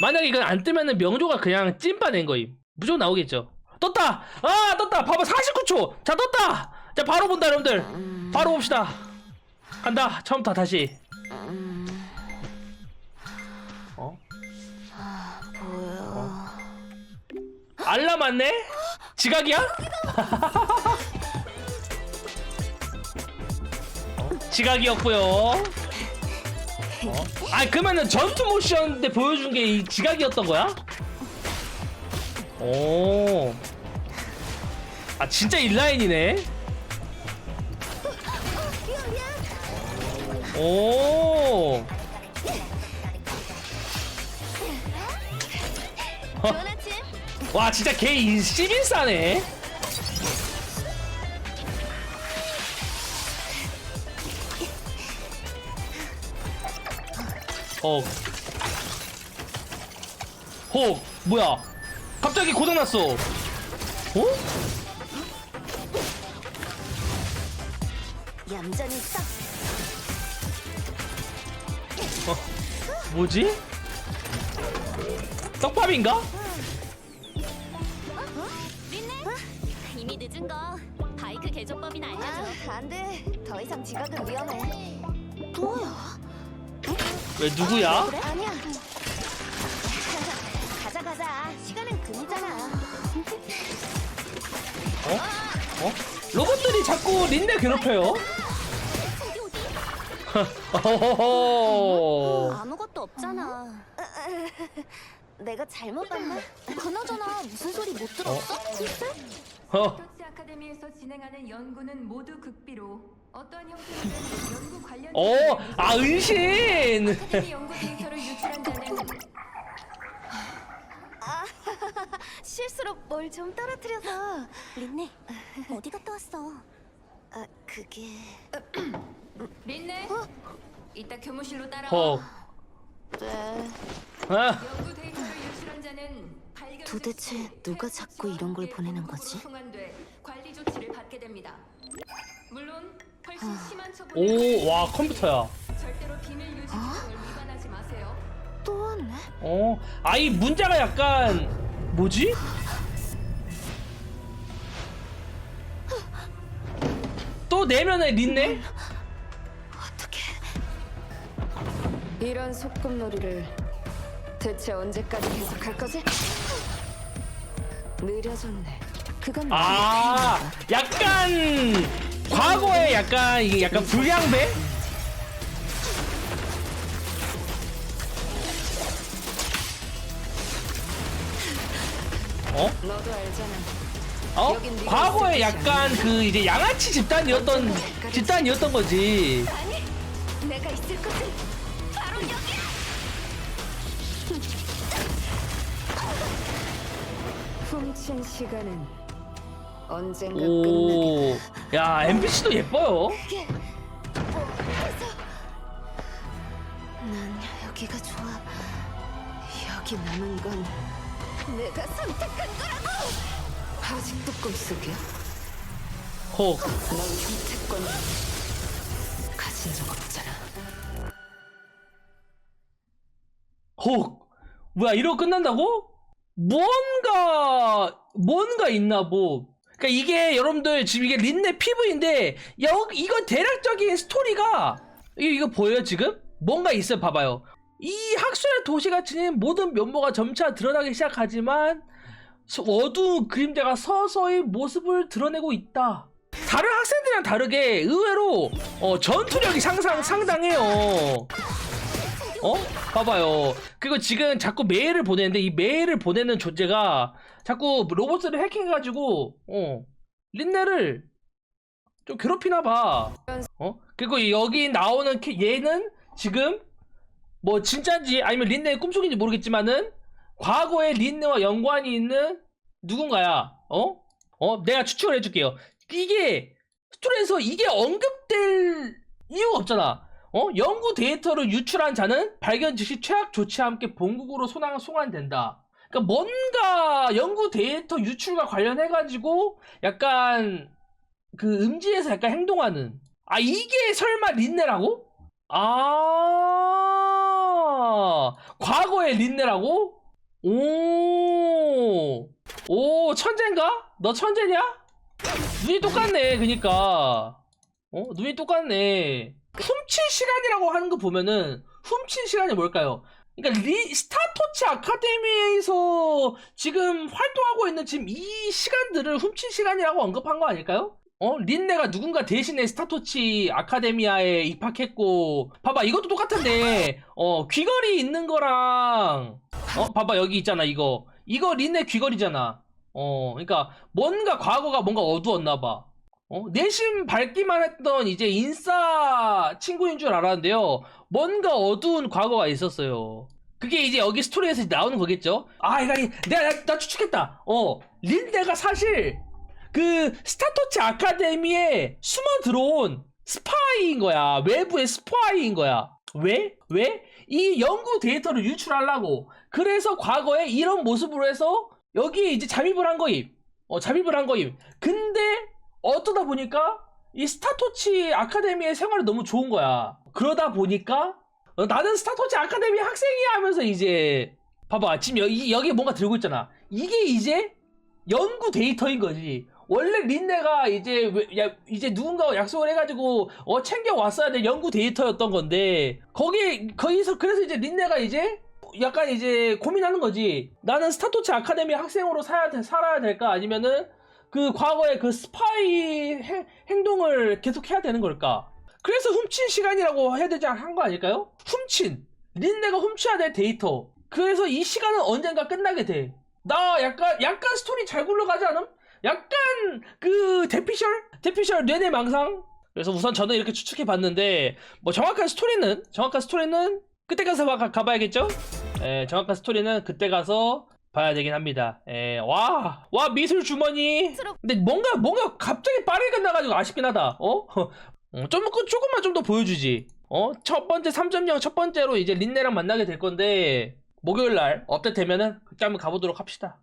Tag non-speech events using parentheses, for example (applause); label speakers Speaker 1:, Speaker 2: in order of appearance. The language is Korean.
Speaker 1: 만약에 이건 안 뜨면은 명조가 그냥 찐빠낸 거임. 무조건 나오겠죠. 떴다! 아, 떴다! 봐봐, 49초! 자, 떴다! 자, 바로 본다, 여러분들. 바로 봅시다. 간다, 처음부터 다시. 어?
Speaker 2: 뭐야?
Speaker 1: 알람 왔네? 지각이야? (laughs) 어? 지각이었고요. 어? 아 그러면은 전투 모션 때 보여준 게 이 지각이었던 거야? 오. 아 진짜 인라인이네. 오. 와 진짜 개 인- 시민싸네. 어. 호 뭐야? 갑자기 고장났어. 어?
Speaker 2: 얌전히 싹.
Speaker 1: 뭐지? 떡밥인가?
Speaker 2: 린네? 이미 늦은 거. 바이크 개조법이나 알려줘.
Speaker 3: 아, 안 돼. 더 이상 지각은 위험해.
Speaker 2: 뭐야?
Speaker 1: 왜 누구야?
Speaker 3: 그래? 아니야. 가자 가자. 시간은 금이잖아.
Speaker 1: 어? 어? 로봇들이 자꾸 린네 괴롭혀요. (laughs)
Speaker 2: 아무것도 없잖아.
Speaker 3: 내가 잘못 봤나?
Speaker 2: 그나저나 무슨 소리 못 들었어?
Speaker 1: 어.
Speaker 4: 스포츠 아카데미에서 진행하는 연구는 모두 극비로 어떠한 형태로든 연구 관련
Speaker 1: 어, 아 은신.
Speaker 4: 아카데미 연구 데이터를 유출한 자는 (laughs)
Speaker 3: 실수로 뭘 좀 떨어뜨려서.
Speaker 2: 린네, 어디 갔다 왔어?
Speaker 3: 아, 그게 (clears throat)
Speaker 4: 린네 이따 교무실로 따라와
Speaker 1: 어.
Speaker 3: 네.
Speaker 1: 아,
Speaker 4: 연구 데이터를 유출한 자는 발견
Speaker 3: 도대체
Speaker 4: 즉시
Speaker 3: 누가 자꾸 이런 걸 보내는 거지?
Speaker 4: 송환돼 관리 조치를 받게 됩니다.
Speaker 1: 오, 와 컴퓨터야.
Speaker 4: 마세요.
Speaker 3: 또 왔네.
Speaker 1: 어, 아이 문자가 약간 뭐지? 또 내면에 린네?
Speaker 3: 어떻게?
Speaker 5: 이런 소꿉놀이를 대체 언제까지 계속할 거지? 느려졌네. 그건
Speaker 1: 아, 약간 과거에 약간 이게 약간 불량배? 어?
Speaker 5: 너도 알잖아.
Speaker 1: 어? 과거에 약간 그 이제 양아치 집단이었던 집단이었던 거지.
Speaker 3: 아니, 내가 있을 곳은 바로 여기야. (laughs)
Speaker 5: 훔친 시간은 언젠가 끝나게.
Speaker 1: 오, 야 NPC도 예뻐요.
Speaker 3: 뭐해서 난 여기가 좋아. 여기 남은 건 내가 선택한 거라고.
Speaker 5: 아직도 꿈속이야?
Speaker 1: 혹,
Speaker 5: 넌 형태권 가진 적 없잖아.
Speaker 1: 혹, 뭐야 이러고 끝난다고? 뭔가 뭔가 있나 뭐. 그러니까 이게 여러분들 지금 이게 린네 PV인데 여 이거 대략적인 스토리가 이거, 이거 보여요 지금? 뭔가 있어요 봐봐요. 이 학술의 도시가 지닌 모든 면모가 점차 드러나기 시작하지만 서- 어두운 그림자가 서서히 모습을 드러내고 있다. 다른 학생들이랑 다르게 의외로 어, 전투력이 상상 상당해요. 어? 봐봐요. 그리고 지금 자꾸 메일을 보내는데 이 메일을 보내는 존재가 자꾸 로봇을 해킹해가지고 어 린네를 좀 괴롭히나 봐. 어? 그리고 여기 나오는 캐- 얘는 지금 뭐 진짜인지 아니면 린네의 꿈속인지 모르겠지만은 과거에 린네와 연관이 있는 누군가야. 어? 어? 내가 추측을 해줄게요. 이게 스토리에서 이게 언급될 이유가 없잖아. 어? 연구 데이터를 유출한 자는 발견 즉시 최악 조치와 함께 본국으로 소환, 송환된다. 그러니까 뭔가 연구 데이터 유출과 관련해가지고 약간 그 음지에서 약간 행동하는. 아, 이게 설마 린네라고? 아. 아, 과거의 린네라고? 오, 오, 천재인가? 너 천재냐? 눈이 똑같네, 그니까. 어, 눈이 똑같네. 훔친 시간이라고 하는 거 보면은, 훔친 시간이 뭘까요? 그러니까 리, 스타토치 아카데미에서 지금 활동하고 있는 지금 이 시간들을 훔친 시간이라고 언급한 거 아닐까요? 어? 린네가 누군가 대신에 스타토치 아카데미아에 입학했고 봐봐 이것도 똑같은데 어 귀걸이 있는 거랑 어 봐봐 여기 있잖아 이거 이거 린네 귀걸이잖아 어 그러니까 뭔가 과거가 뭔가 어두웠나 봐 어? 내심 밝기만 했던 이제 인싸 친구인 줄 알았는데요 뭔가 어두운 과거가 있었어요 그게 이제 여기 스토리에서 나오는 거겠죠 아 이거 이- 내가 나, 나 추측했다 어 린네가 사실 그 스타토치 아카데미에 숨어 들어온 스파이인 거야. 외부의 스파이인 거야. 왜? 왜? 이 연구 데이터를 유출하려고. 그래서 과거에 이런 모습으로 해서 여기에 이제 잠입을 한 거임. 어, 잠입을 한 거임. 근데 어쩌다 보니까 이 스타토치 아카데미의 생활이 너무 좋은 거야. 그러다 보니까 어, 나는 스타토치 아카데미 학생이야 하면서 이제 봐봐 지금 여기 여기 뭔가 들고 있잖아. 이게 이제 연구 데이터인 거지. 원래 린네가 이제 왜- 야, 이제 누군가와 약속을 해가지고 어 챙겨 왔어야 될 연구 데이터였던 건데 거기 거기서 그래서 이제 린네가 이제 약간 이제 고민하는 거지. 나는 스타토치 아카데미 학생으로 돼- 살아야 될까 아니면은 그 과거의 그 스파이 행, 행동을 계속 해야 되는 걸까? 그래서 훔친 시간이라고 해야 되지 한 거 아닐까요? 훔친 린네가 훔쳐야 될 데이터. 그래서 이 시간은 언젠가 끝나게 돼. 나 약간 약간 스토리 잘 굴러가지 않음? 약간 그 대피셜 대피셜 뇌내 망상. 그래서 우선 저는 이렇게 추측해 봤는데 뭐 정확한 스토리는 정확한 스토리는 그때 가서 가, 가봐야겠죠? 예, 정확한 스토리는 그때 가서 봐야 되긴 합니다. 예, 와, 와 미술 주머니. 근데 뭔가 뭔가 갑자기 빠르게 끝나가지고 아쉽긴 하다. 어? (laughs) 어, 좀 그, 조금만 좀 더 보여주지. 어? 첫 번째 3.0 첫 번째로 이제 린네랑 만나게 될 건데 목요일 날 업데이트 되면은 그때 한번 가보도록 합시다.